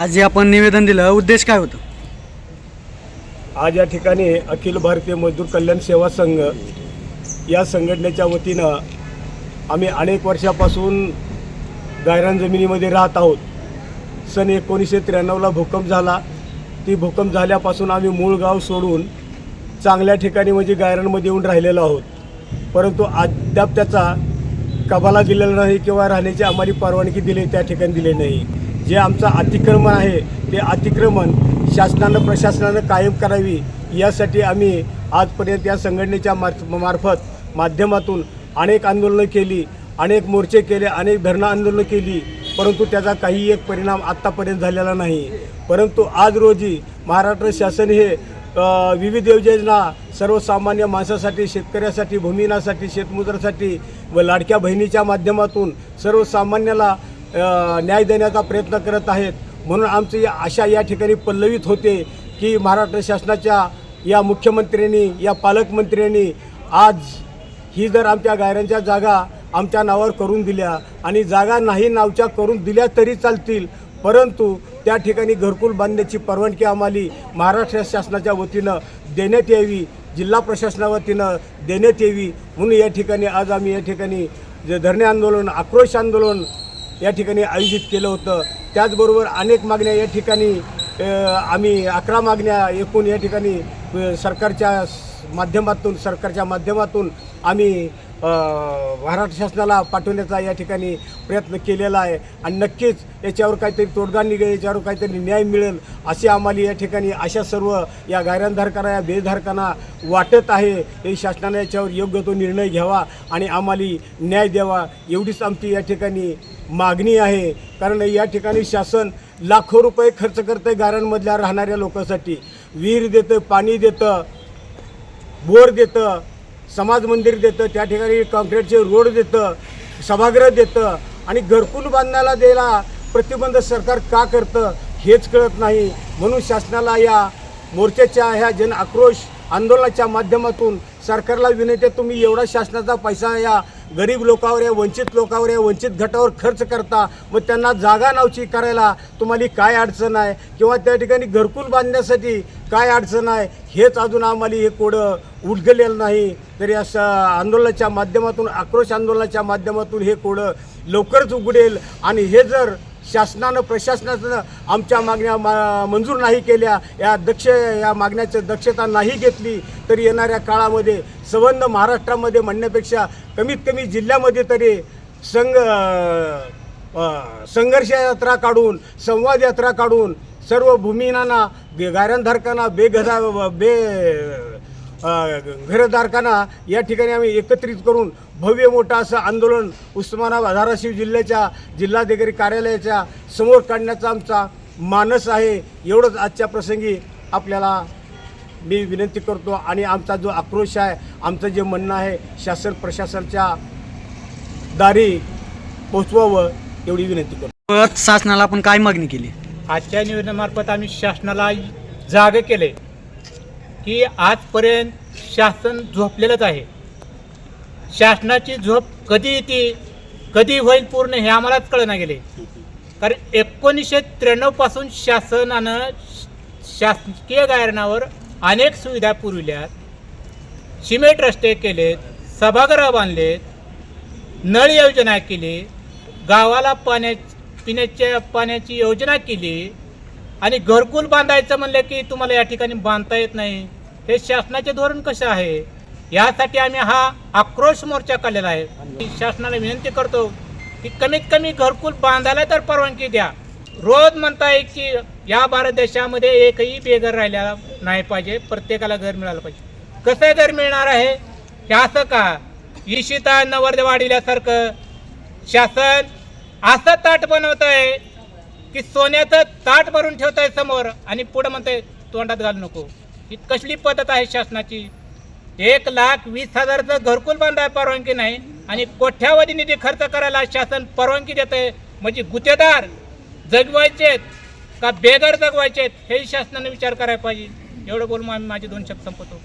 आज जे आपण निवेदन दिलं उद्देश काय होतं? आज या ठिकाणी अखिल भारतीय मजदूर कल्याण सेवा संघ या संघटनेच्या वतीनं आम्ही अनेक वर्षापासून गायरान जमिनीमध्ये राहत आहोत. सन एकोणीसशे त्र्याण्णवला भूकंप झाला. ती भूकंप झाल्यापासून आम्ही मूळ गाव सोडून चांगल्या ठिकाणी म्हणजे गायरानमध्ये येऊन राहिलेलो आहोत. परंतु अद्याप त्याचा कबाला दिलेला नाही किंवा राहण्याची आम्हाला परवानगी दिली त्या ठिकाणी दिली नाही. जे आमचं अतिक्रमण आहे ते अतिक्रमण शासनानं प्रशासनानं कायम करावी. यासाठी आम्ही आजपर्यंत या संघटनेच्या मार्फ मार्फत माध्यमातून अनेक आंदोलनं केली अनेक मोर्चे केले अनेक धरणं आंदोलनं केली परंतु त्याचा काही एक परिणाम आत्तापर्यंत झालेला नाही. परंतु आज रोजी महाराष्ट्र शासन हे विविध योजना सर्वसामान्य माणसासाठी शेतकऱ्यासाठी भूमिहीनासाठी शेतमजुरासाठी व लाडक्या बहिणीच्या माध्यमातून सर्वसामान्याला न्याय देण्याचा प्रयत्न करत आहेत. म्हणून आमची आशा या ठिकाणी पल्लवित होते की महाराष्ट्र शासनाच्या या मुख्यमंत्र्यांनी या पालकमंत्र्यांनी आज ही जर आमच्या गायरांच्या जागा आमच्या नावावर करून दिल्या आणि जागा नाही नावच्या करून दिल्या तरी चालतील परंतु त्या ठिकाणी घरकुल बांधण्याची परवानगी आम्हाला महाराष्ट्र शासनाच्या वतीनं देण्यात यावी जिल्हा प्रशासनावतीनं देण्यात यावी. म्हणून या ठिकाणी आज आम्ही या ठिकाणी जे धरणे आंदोलन आक्रोश आंदोलन या ठिकाणी आयोजित केलं होतं. त्याचबरोबर अनेक मागण्या या ठिकाणी आम्ही अकरा मागण्या एकूण या ठिकाणी सरकारच्या माध्यमातून सरकारच्या माध्यमातून आम्ही महाराष्ट्र शासनाला पाठवण्याचा या ठिकाणी प्रयत्न केलेला आहे. आणि नक्कीच याच्यावर काहीतरी तोडगा निघेल याच्यावर काहीतरी न्याय मिळेल असे आम्हाला या ठिकाणी अशा सर्व या गायरानधारकांना या बेधारकांना वाटत आहे. हे शासनाने याच्यावर योग्य तो निर्णय घ्यावा आणि आम्हाला न्याय द्यावा एवढीच आमची या ठिकाणी मागणी आहे. कारण या ठिकाणी शासन लाखो रुपये खर्च करतं गारांमधल्या राहणाऱ्या लोकांसाठी. विहीर देतं पाणी देतं बोर देतं समाज मंदिर देतं त्या ठिकाणी कॉन्क्रीटचे रोड देतं सभागृह देतं आणि घरकुल बांधण्याला द्यायला प्रतिबंध सरकार का करतं हेच कळत नाही. म्हणून शासनाला या मोर्चाच्या ह्या जन आक्रोश आंदोलनाच्या माध्यमातून सरकारला विनंती तुम्ही एवढा शासनाचा पैसा या गरीब लोकावर या वंचित लोकावर या वंचित गटावर खर्च करता मग त्यांना जागा नावची करायला तुम्हाला काय अडचण आहे? किंवा त्या ठिकाणी घरकुल बांधण्यासाठी काय अडचण आहे? हेच अजून आम्हाला हे कोडं उलगलेलं नाही. तरी असं आंदोलनाच्या माध्यमातून आक्रोश आंदोलनाच्या माध्यमातून हे कोडं लवकरच उघडेल. आणि हे जर शासनानं प्रशासनानं आमच्या मागण्या मा मंजूर नाही केल्या या दक्ष या मागण्याची दक्षता नाही घेतली तरी येणाऱ्या काळामध्ये संबंध महाराष्ट्रामध्ये म्हणण्यापेक्षा कमीत कमी जिल्ह्यामध्ये तरी संघ संघर्ष यात्रा काढून संवाद यात्रा काढून सर्व भूमिहीनांना बे बेघरा बे घरधारकांना या ठिकाणी आम्ही एकत्रित करून भव्य मोठं असं आंदोलन उस्मानाबाद धाराशिव जिल्ह्याच्या जिल्हाधिकारी कार्यालयाच्या समोर काढण्याचा आमचा मानस आहे. एवढंच आजच्या प्रसंगी आपल्याला मी विनंती करतो आणि आमचा जो आक्रोश आहे आमचं जे म्हणणं आहे शासन प्रशासनाच्या दारी पोचवावं एवढी विनंती करतो. परत शासनाला आपण काय मागणी केली? आजच्या निवेदनामार्फत आम्ही शासनाला जागे केले. की आजपर्यंत शासन झोपलेलंच आहे. शासनाची झोप कधी येते कधी होईल पूर्ण हे आम्हालाच कळना गेले. कारण एकोणीसशे त्र्याण्णवपासून शासनानं शासकीय गायरणावर अनेक सुविधा पुरविल्यात. सिमेंट रस्ते केलेत सभागृह बांधलेत नळ योजना केली गावाला पाण्या पिण्याच्या पाण्याची योजना केली आणि घरकुल बांधायचं म्हणलं की तुम्हाला या ठिकाणी बांधता येत नाही. हे शासनाचे धोरण कसं आहे? यासाठी आम्ही हा आक्रोश मोर्चा काढलेला आहे. शासनाला विनंती करतो की कमीत कमी घरकुल बांधायला तर परवानगी द्या. रोज म्हणताय की या भारत देशामध्ये एकही बेघर राहिलेला नाही पाहिजे. प्रत्येकाला घर मिळालं पाहिजे. कसं घर मिळणार आहे? हे असं का? इशिता नवरदेव वाढिल्यासारखं शासन असं ताट बनवत आहे की सोन्याचं ताट भरून ठेवताय समोर आणि पुढं म्हणतंय तोंडात घालू नको. ही कसली पद्धत आहे शासनाची? एक लाख वीस हजारचं घरकुल बांधाय परवानगी नाही आणि कोठ्यावधी निधी खर्च करायला शासन परवानगी देत आहे म्हणजे गुत्तेदार जगवायचेत का बेघर जगवायचेत हे शासनाने विचार करायला पाहिजे. एवढं बोलून आम्ही माझे दोन शब्द संपवतो.